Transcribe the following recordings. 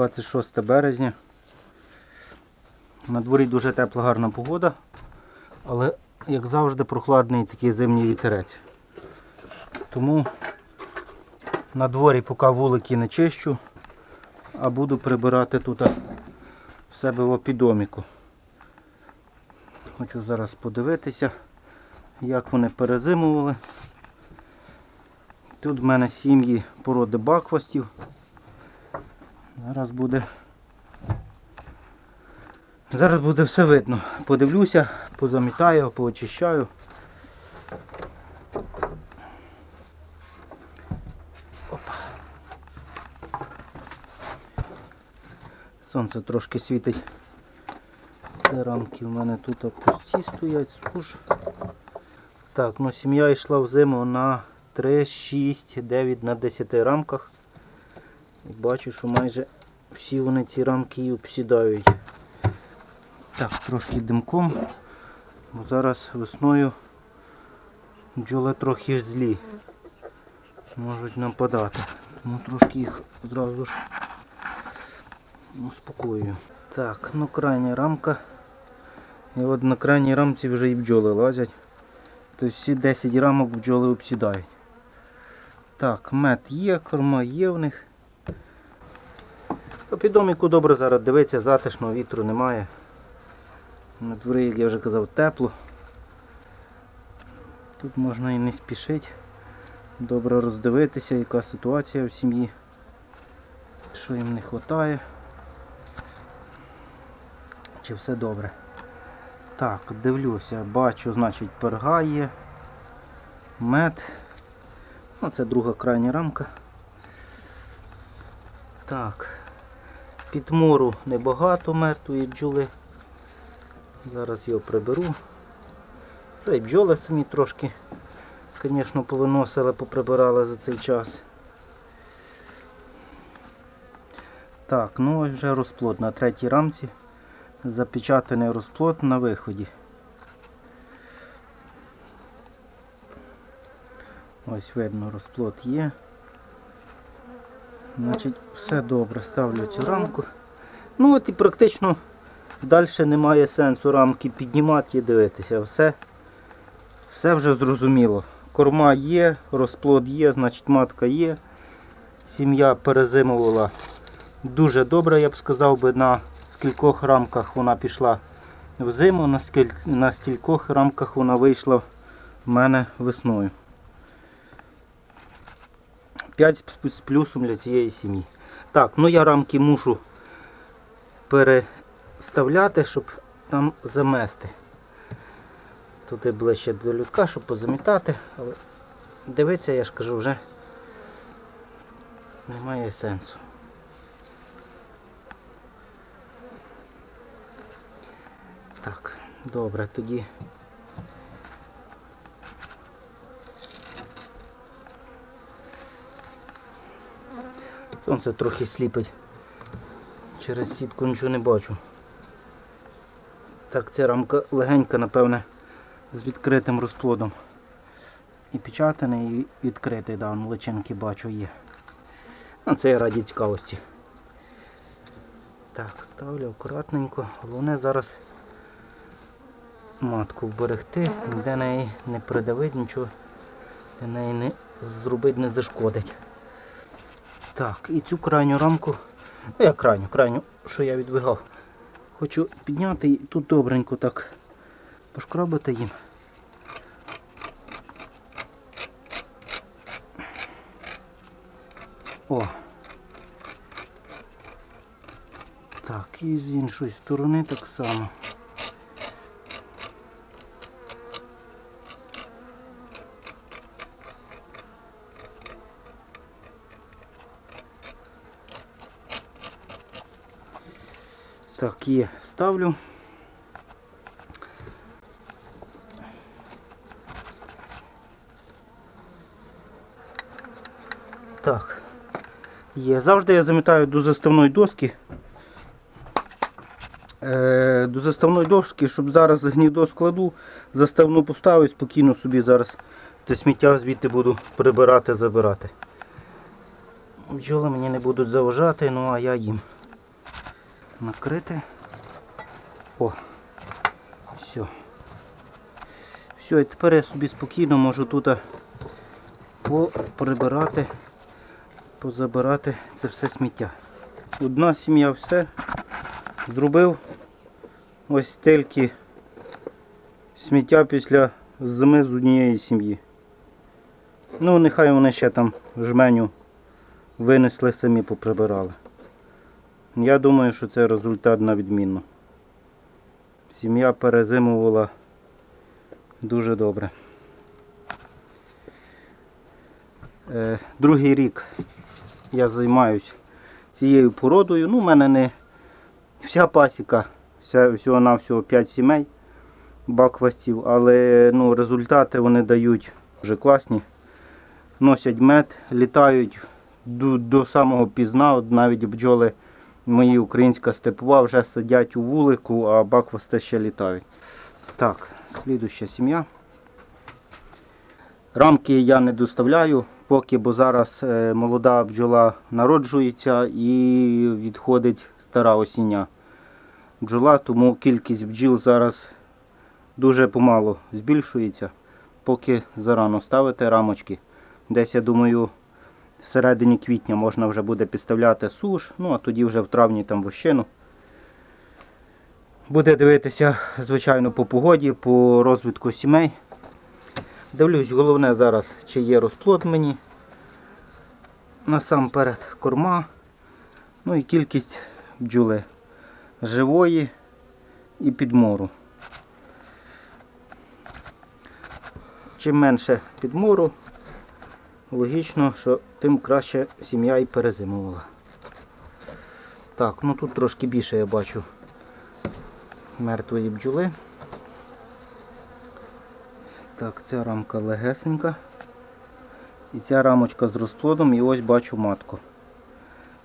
26 березня. На дворі дуже тепла гарна погода, але, як завжди, прохладний такий зимній вітерець. Тому на дворі поки вулики не чищу, а буду прибирати тут в себе в опідоміку. Хочу зараз подивитися, як вони перезимували. Тут в мене сім'ї породи бакфастів. Зараз буде. Зараз буде все видно. Подивлюся, позамітаю, поочищаю. Опа. Сонце трошки світить. Це рамки в мене тут пусті стоять, суш. Так, ну сім'я йшла в зиму на 3, 6, 9 на 10 рамках. І бачу, що майже всі вони ці рамки і обсідають. Так, трошки димком. Бо зараз весною бджоли трохи злі. Можуть нападати. Тому трошки їх зразу ж успокоюю. Так, ну крайня рамка. І от на крайній рамці вже і бджоли лазять. Тобто всі 10 рамок бджоли обсідають. Так, мед є, корма є в них. По підоміку добре зараз дивиться, затишно, вітру немає. На дворі, як я вже казав, тепло. Тут можна і не спішити. Добре роздивитися, яка ситуація в сім'ї, що їм не вистачає. Чи все добре. Так, дивлюся, бачу, значить, перга є, мед. Ну, це друга крайня рамка. Так. Підмору небагато мертвої бджоли. Зараз його приберу. Та й бджоли самі трошки, звісно, повиносили, поприбирали за цей час. Так, ну ось вже розплод на третій рамці. Запечатаний розплод на виході. Ось видно, розплод є. Значить, все добре, ставлю цю рамку. Ну от і практично далі немає сенсу рамки піднімати і дивитися. Все, все вже зрозуміло. Корма є, розплод є, значить матка є. Сім'я перезимувала дуже добре, я б сказав би, на скількох рамках вона пішла в зиму, на, скіль... на стількох рамках вона вийшла в мене весною. 5 з плюсом для цієї сім'ї. Так, ну я рамки мушу переставляти, щоб там замести. Туди ближче до людка, щоб позамітати, але дивитися, я ж кажу, вже немає сенсу. Так, добре, тоді. Сонце трохи сліпить. Через сітку нічого не бачу. Так, ця рамка легенька, напевне, з відкритим розплодом. І печатаний, і відкритий, да, личинки бачу є. Ну, це я раді цікавості. Так, ставлю акуратненько. Головне зараз матку вберегти, де неї не придавить, нічого де неї не зробить, не зашкодить. Так, і цю крайню рамку, ну я крайню, крайню, що я відвигав, хочу підняти і тут добренько так пошкрабити їм. О! Так, і з іншої сторони так само. Так, є, ставлю. Так. Є. Завжди я замітаю до заставної доски. Е, до заставної доски, щоб зараз гніздо складу, заставну поставлю, спокійно собі зараз те сміття звідти буду прибирати, забирати. Бджоли мені не будуть заважати, ну а я їм. Накрити. О, все. Все, і тепер я собі спокійно можу тут прибирати, позабирати це все сміття. Одна сім'я все зробив. Ось тільки сміття після зими з однієї сім'ї. Ну, нехай вони ще там жменю винесли, самі поприбирали. Я думаю, що це результат на відмінно. Сім'я перезимувала дуже добре. Е, другий рік я займаюсь цією породою. Ну, у мене не вся пасіка, вся, всього на всього 5 сімей баквастів, але ну, результати вони дають дуже класні. Носять мед, літають до, до самого пізна, навіть бджоли мої українська степова вже сидять у вулику, а баквасти ще літають. Так, слідуща сім'я. Рамки я не доставляю поки, бо зараз е, молода бджола народжується і відходить стара осіння бджола, тому кількість бджіл зараз дуже помало збільшується, поки зарано ставити рамочки. Десь, я думаю, в середині квітня можна вже буде підставляти суш, ну а тоді вже в травні там вощину. Буде дивитися, звичайно, по погоді, по розвитку сімей. Дивлюсь, головне зараз, чи є розплод мені. Насамперед корма. Ну і кількість бджоли живої і підмору. Чим менше підмору, логічно, що тим краще сім'я і перезимувала. Так, ну тут трошки більше я бачу мертвої бджоли. Так, ця рамка легесенька. І ця рамочка з розплодом, і ось бачу матку.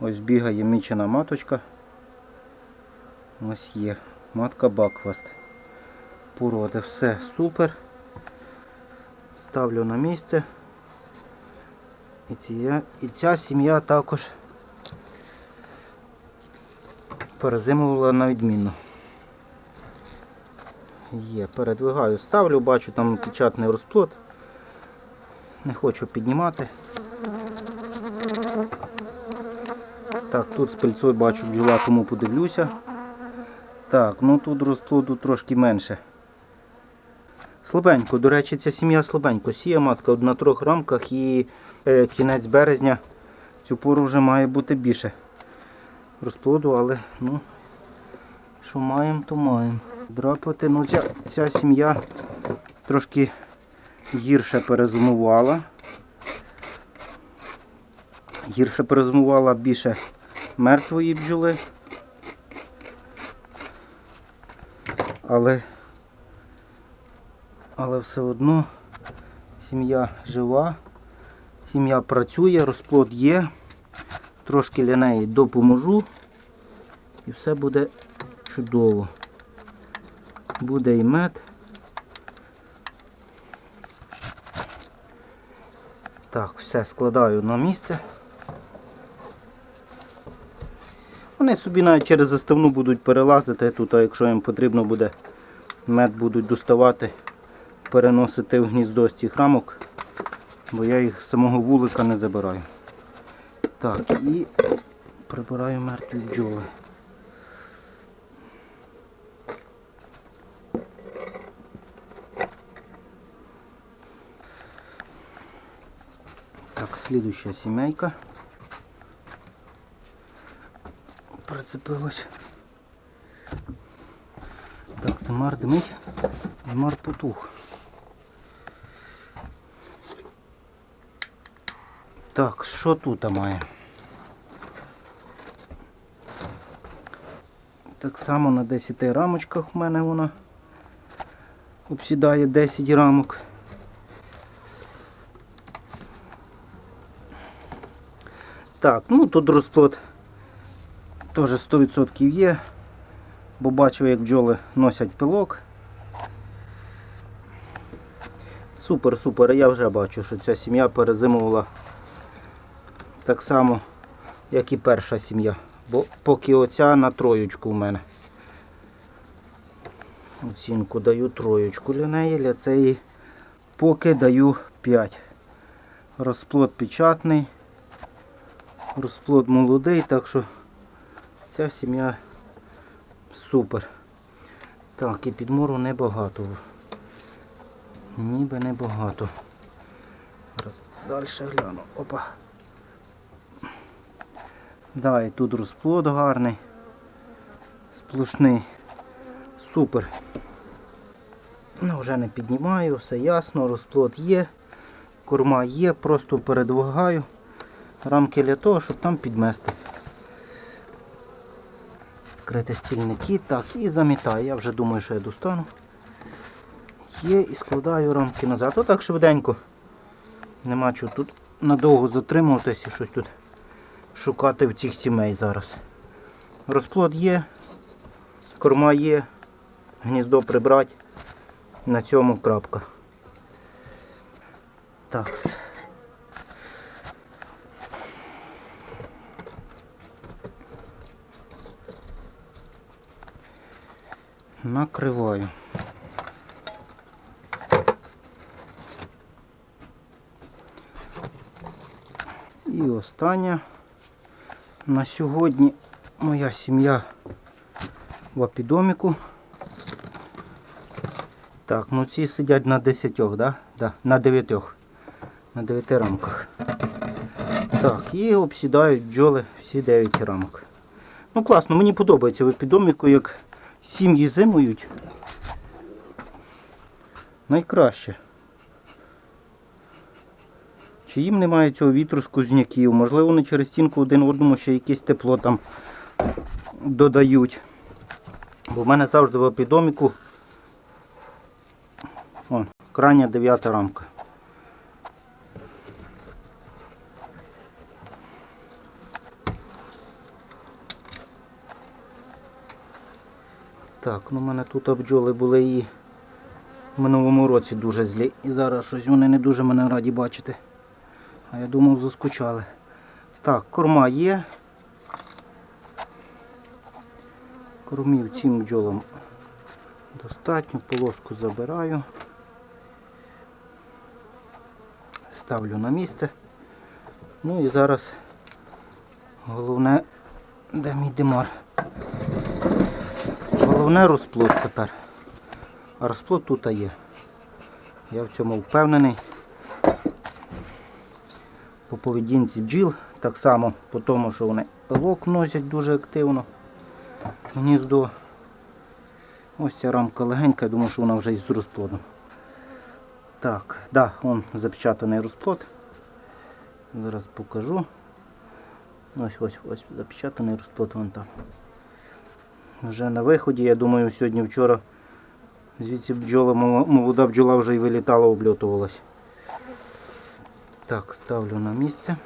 Ось бігає мічена маточка. Ось є. Матка Бакваст. Породи. Все супер. Ставлю на місце. І ця, і ця сім'я також перезимувала на відмінно. Є, передвигаю, ставлю, бачу там печатний розплод. Не хочу піднімати. Так, тут з пильцою бачу бджола, тому подивлюся. Так, ну тут розплоду трошки менше. Слабенько, до речі, ця сім'я слабенько. Сіє матка на трьох рамках і е, кінець березня цю пору вже має бути більше розплоду, але ну, що маємо, то маємо. Драпати, ну ця, ця сім'я трошки гірше перезимувала. Гірше перезимувала більше мертвої бджоли. Але, але все одно сім'я жива, сім'я працює, розплод є. Трошки для неї допоможу і все буде чудово. Буде і мед. Так, все складаю на місце. Вони собі навіть через заставну будуть перелазити тут, а якщо їм потрібно буде мед будуть доставати, переносити в гніздо з цих рамок, бо я їх з самого вулика не забираю. Так, і прибираю мертві бджоли. Так, следующая семейка. Прицепилась. Так, Тамар димить, Тамар потух. Так, що тут має? Так само на 10 рамочках в мене вона обсідає 10 рамок. Так, ну тут розплод теж 100% є, бо бачив, як бджоли носять пилок. Супер, супер, я вже бачу, що ця сім'я перезимувала так само, як і перша сім'я Бо поки оця на троєчку в мене. Оцінку даю троєчку для неї, для цієї поки даю 5. Розплод печатний, розплод молодий, так що ця сім'я супер. Так, і підмору небагато. Ніби небагато. Зараз далі гляну. Опа. Да, і тут розплод гарний. Сплошний. Супер. Ну, вже не піднімаю, все ясно, розплод є, корма є, просто передвигаю рамки для того, щоб там підмести. Вкрити стільники, так, і замітаю. Я вже думаю, що я достану. Є і складаю рамки назад. Отак швиденько. Нема чого тут надовго затримуватися щось тут шукати в цих сімей зараз. Розплод є, корма є, гніздо прибрати. На цьому крапка. Так. Накриваю. І остання на сьогодні моя сім'я в апідоміку. Так, ну ці сидять на 10, да? Да, на 9. На 9 рамках. Так, і обсідають бджоли всі 9 рамок. Ну класно, мені подобається в епідоміку, як сім'ї зимують. Найкраще. Чи їм немає цього вітру з кузняків, можливо, вони через стінку один одному ще якесь тепло там додають. Бо в мене завжди в епідоміку Вон, крайня дев'ята рамка. Так, ну в мене тут бджоли були і в минулому році дуже злі. І зараз щось вони не дуже мене раді бачити. А я думав заскучали. Так, корма є. Кормів цим бджолам достатньо, полоску забираю. Ставлю на місце. Ну і зараз головне, де мій димар. Головне розплод тепер. А розплод тут є. Я в цьому впевнений. По поведінці бджіл, так само по тому, що вони пилок носять дуже активно гніздо. Ось ця рамка легенька, я думаю, що вона вже із розплодом. Так, да, вон запечатаний розплод. Зараз покажу. Ось ось ось запечатаний розплод вон там. Вже на виході, я думаю, сьогодні-вчора звідси бджола, молода бджола вже і вилітала, обльотувалась. Так, ставлю на місце.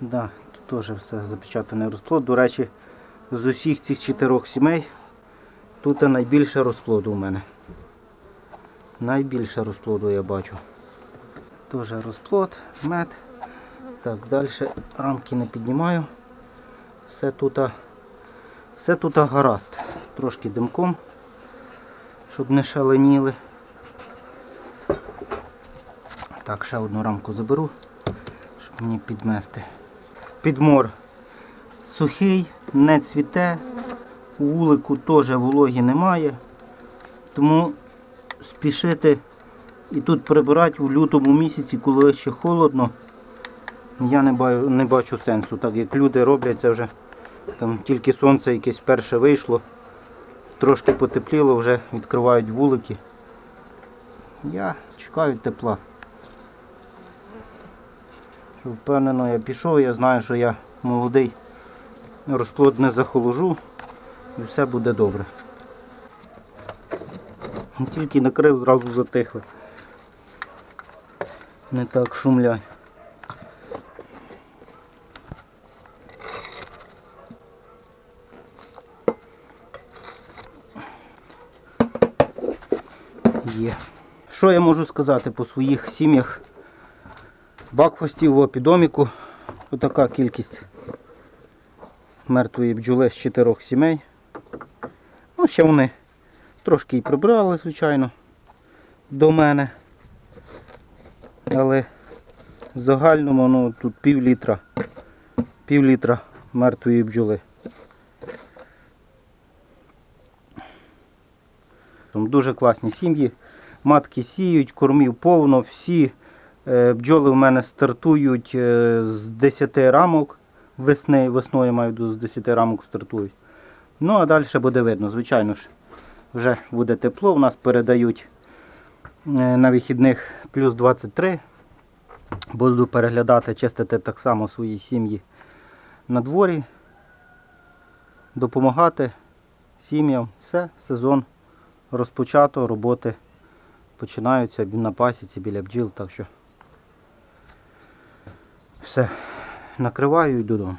Да, тут теж все запечатаний розплод. До речі, з усіх цих чотирьох сімей тут найбільше розплоду у мене. Найбільше розплоду я бачу. Теж розплод, мед. Так, далі рамки не піднімаю. Все тут, все тут гаразд. Трошки димком, щоб не шаленіли. Так, ще одну рамку заберу, щоб мені підмести. Підмор сухий, не цвіте, у вулику теж вологі немає. Тому спішити і тут прибирати у лютому місяці, коли ще холодно, я не бачу, не бачу сенсу, так як люди роблять це вже там тільки сонце якесь перше вийшло, трошки потепліло, вже відкривають вулики. Я чекаю тепла. Впевнено я пішов, я знаю, що я молодий, розплод не захоложу і все буде добре. Тільки накрив, зразу затихли. Не так шумлять. Є. Що я можу сказати по своїх сім'ях? Бакфастів в опідоміку Отака кількість мертвої бджоли з чотирьох сімей. Ну, ще вони трошки і прибрали, звичайно, до мене. Але в загальному ну, тут пів літра, пів літра мертвої бджоли. Дуже класні сім'ї. Матки сіють, кормів повно, всі бджоли в мене стартують е, з 10 рамок весни, весною маю з 10 рамок стартують. Ну а далі буде видно. Звичайно ж, вже буде тепло. У нас передають е, на вихідних плюс 23. Буду переглядати, чистити так само свої сім'ї на дворі, допомагати сім'ям. Все, сезон розпочато, роботи починаються на пасіці біля бджіл, так що все, накриваю і додому.